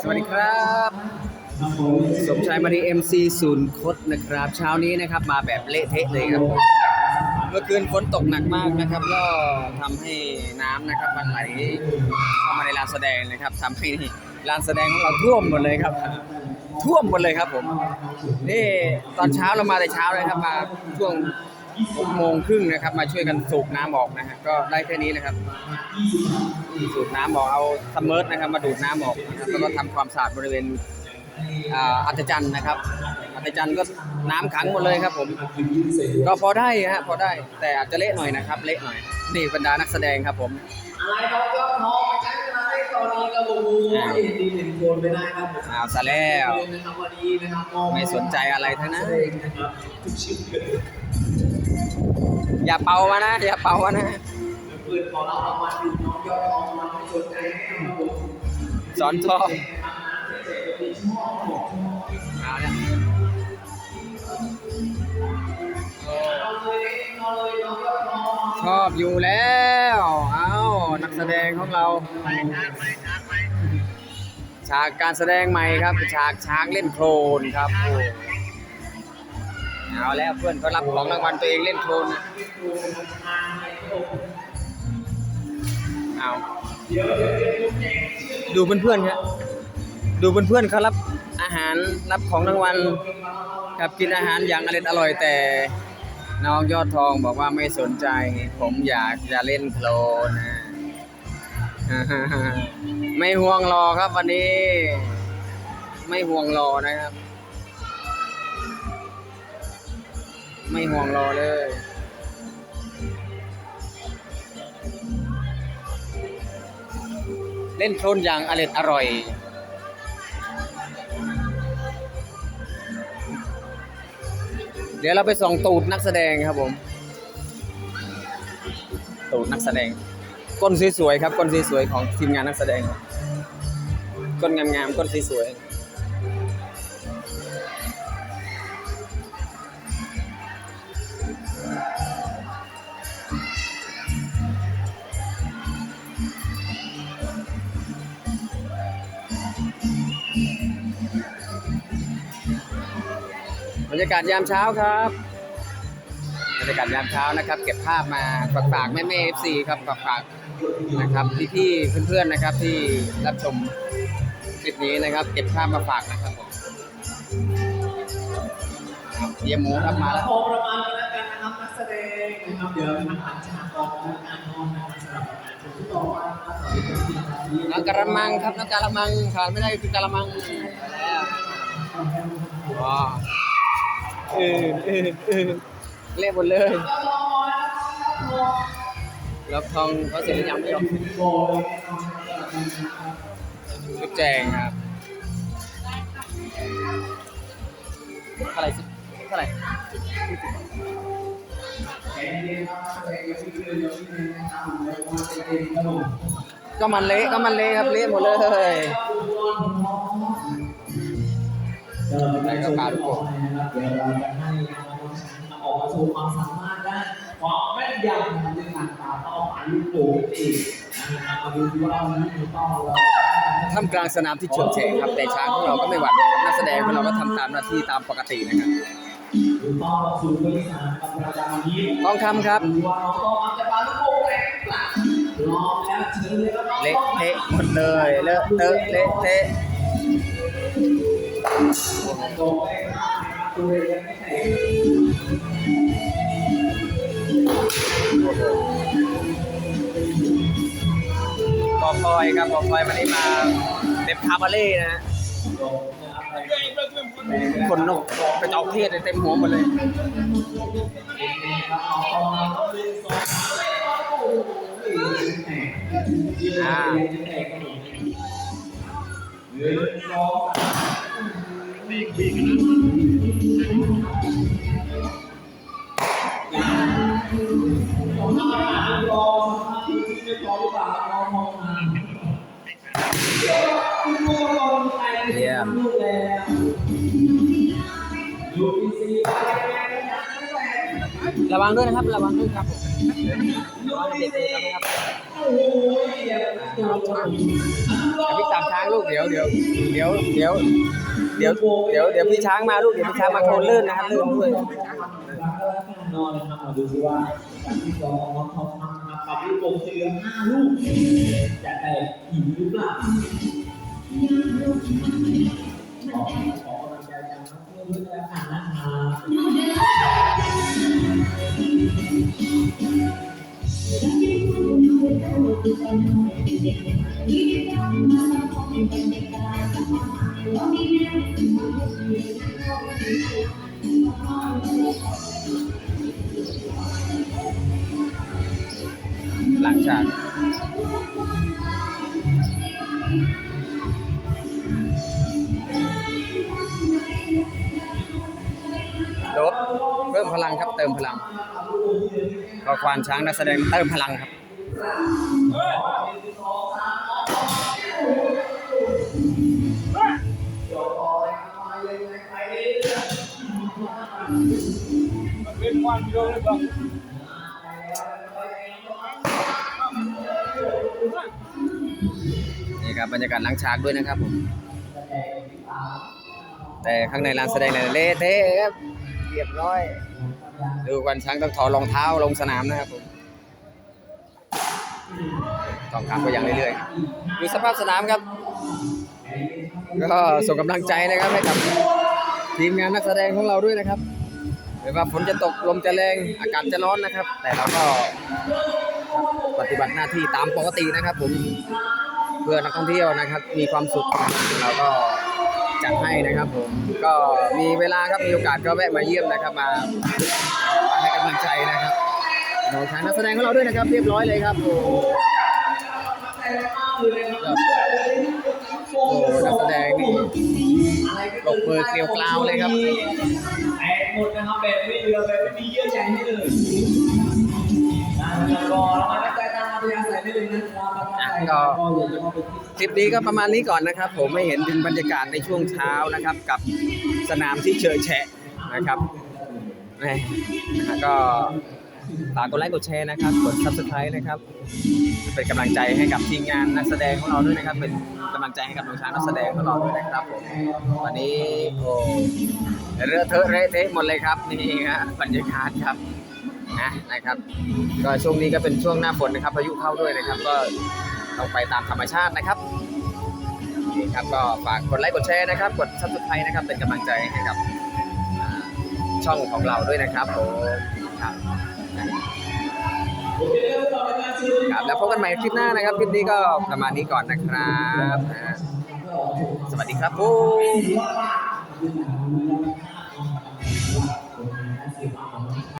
สวัสดีครับ สมชายมาดี MC ศูนย์คดนะครับ เช้านี้นะครับมาแบบเละเทะเลยครับ เมื่อคืนฝนตกหนักมากนะครับ ก็ทำให้น้ำนะครับมันไหลเข้ามาในลานแสดงนะครับทำให้ลานแสดงของเราท่วมหมดเลยครับท่วมหมดเลยครับผม นี่ตอนเช้าเรามาแต่เช้าเลยครับมาช่วง หกโมงครึ่งนะครับ มาช่วยกันสูบน้ำออกนะฮะก็ได้แค่นี้นะครับ สูบน้ำออกเอาซัมเมอร์นะครับ มาดูดน้ำออกนะครับแล้วก็ทำความสะอาดบริเวณอ่าอัศจรรย์นะครับอัศจรรย์ก็น้ำขังหมดเลยครับ ผม ก็พอได้ฮะพอได้แต่อาจจะเละหน่อยนะครับ เละหน่อยนี่บรรดานักแสดงครับผมอะไรน้องยอดทองใช้เวลาได้ตอนนี้ก็บูบูดีหนึ่งคนไปได้ครับผมอ้าวซะแล้วนะครับวันนี้นะครับมองไม่สนใจอะไรทั้งนั้น อย่าเป่ามานะ อย่าเป่ามานะปืนของเราเอามาดูน้องยอดทองมาไม่สนใจสอนทองเสร็จๆมีช่อหมอกเอาเนี่ยเอาเลยเอาเลยน้อชอบอยู่แล้ว เอานักแสดงของเรา ฉากการแสดงใหม่ครับ ฉากช้างเล่นโคลนครับ เอาแล้วเพื่อนก็รับของรางวัลตัวเองเล่นโคลนนะเอาดูเพื่อนๆครับดูเพื่อนๆเขารับอาหารรับของรางวัลครับกินอาหารอย่างอร่อยอร่อยแต่น้องยอดทองบอกว่าไม่สนใจ ผมอยากจะเล่นโคลนนะไม่ห่วงรอครับวันนี้ ไม่ห่วงรอนะครับ ไม่ห่วงรอเลย เล่นโคลนอย่างอร่อยอร่อย เดี๋ยวเราไปส่องตูดนักแสดงครับผม ตูดนักแสดง ก้นสวยๆครับ ก้นสวยๆของทีมงานนักแสดง ก้นงามๆก้นสวยๆ รรยากาศยามเช้าครับบรรยากาศยามเช้านะครับ เก็บภาพมาฝากฝากแม่แม่เอฟซีครับฝากฝากนะครับพี่พี่ๆเพื่อนๆนะครับที่รับชมคลิปนี้นะครับ เก็บภาพมาฝากนะครับผมครับเยี่ยมหมูครับมาแล้วพอประมาณกันแล้วกันนะครับนักแสดงนะครับเดี๋ยวทางหันฉากออกการนอนนะครับสำหรับงานผมที่ต่อมานะครับสวัสดีครับน้องกระมังครับน้องกระมังขาดไม่ได้คือกระมังแล้วว้าวเออเออเออเละหมดเลยแล้วทองเขาเสร็จหรือยังไม่ยอมชุดแจงครับเท่าไหร่สิเท่าไหร่ก็มันเละก็มันเละครับเละหมดเลย ไหนก็มาทุกคนเดี๋ยวเราจะให้น้องช้างออกมาโชว์ความสามารถด้านความแม่นยำนะครับในการตามเป้าหมายลูกโป่งเองนะครับมาดูที่ว่าวันนี้เป้าเราท่ามกลางสนามที่เฉิดเฉงครับแต่ช้างของเราก็ไม่หวั่นนักแสดงของเราก็ทำตามหน้าที่ตามปกตินะครับดูเป้าเราสูงทำวันนี้ทองคำครับเละเทะหมดเลยเลอะเทอะเละเทะ กนะครับอกคอยครับบอกคอยวันนี้มาเต็มคาบาเล่นะฮะโดนนะครับไปคนนกกระจอกเทศเต็มหัวหมดเลยอ่า เยี่ยมระวังด้วยนะครับระวังด้วยครับผมระวังเด็กๆนะครับโอ้โหตัวอย่าพี่ตามช้างลูกเดี๋ยวเดี๋ยวเดี๋ยวเดี๋ยว เดี๋ยวเดี๋ยวเดี๋ยวพี่ช้างมาลูกเดี๋ยวพี่ช้างมาโคลนลื่นนะครับลื่นด้วยนอนนะครับมาดูซิว่าการที่สองน้องทองคำนะครับกับลูกโป่งเหลืองห้าลูกจะแตกอีกหรือเปล่าขอขอกำลังใจจากน้องเพื่อนด้วยกันนะครับ หลังจากลบเพิ่มพลังครับเติมพลังก็ควานช้างนักแสดงเติมพลังครับ นี่ครับบรรยากาศล้างฉากด้วยนะครับผม แต่ข้างในลานแสดงเนี่ยเละเทะครับเรียบร้อย ดูควันช้างต้องถอดรองเท้าลงสนามนะครับผมกองทัพก็ยังเรื่อยๆดูสภาพสนามครับ ก็ส่งกำลังใจนะครับให้กับทีมงานนักแสดงของเราด้วยนะครับ ไม่ว่าฝนจะตกลมจะแรงอากาศจะร้อนนะครับ แต่เราก็ปฏิบัติหน้าที่ตามปกตินะครับ ผมเพื่อนักท่องเที่ยวนะครับ มีความสุขเราก็จัดให้นะครับผมก็มีเวลาครับมีโอกาสก็แวะมาเยี่ยมนะครับ มามาให้กำลังใจนะครับน้องชายนักแสดงของเราด้วยนะครับ เรียบร้อยเลยครับโอ้โอ้นักแสดงนี่ปรบมือเกลียวกราวเลยครับ หมดนะครับแบบไม่เหลือแบบไม่มีเยื่อใยให้เลยนะครับรอแล้วมาใจตามอัธยาศัยได้เลยนะครับประทับใจก็อยากจะมาเป็นที่ คลิปนี้ก็ประมาณนี้ก่อนนะครับ ผมไม่เห็นถึงบรรยากาศในช่วงเช้านะครับ กับสนามที่เฉยแฉะนะครับแหม่นะฮะก็ฝากกดไลค์กดแชร์นะครับ กด subscribe นะครับ เป็นกำลังใจให้กับทีมงานนักแสดงของเราด้วยนะครับ เป็นกำลังใจให้กับน้องช้างนักแสดงของเราด้วยนะครับผมวันนี้โอ้ เรือเทอะเละเทะหมดเลยครับนี่ฮะบรรยากาศครับนะนะครับ ก็ช่วงนี้ก็เป็นช่วงหน้าฝนนะครับพายุเข้าด้วยนะครับ ก็ต้องไปตามธรรมชาตินะครับนี่ครับก็ฝากกดไลค์กดแชร์นะครับ กดซับสไครต์นะครับ เป็นกำลังใจให้กับช่องของเราด้วยนะครับผมครับครับแล้วพบกันใหม่คลิปหน้านะครับ คลิปนี้ก็ประมาณนี้ก่อนนะครับนะสวัสดีครับผม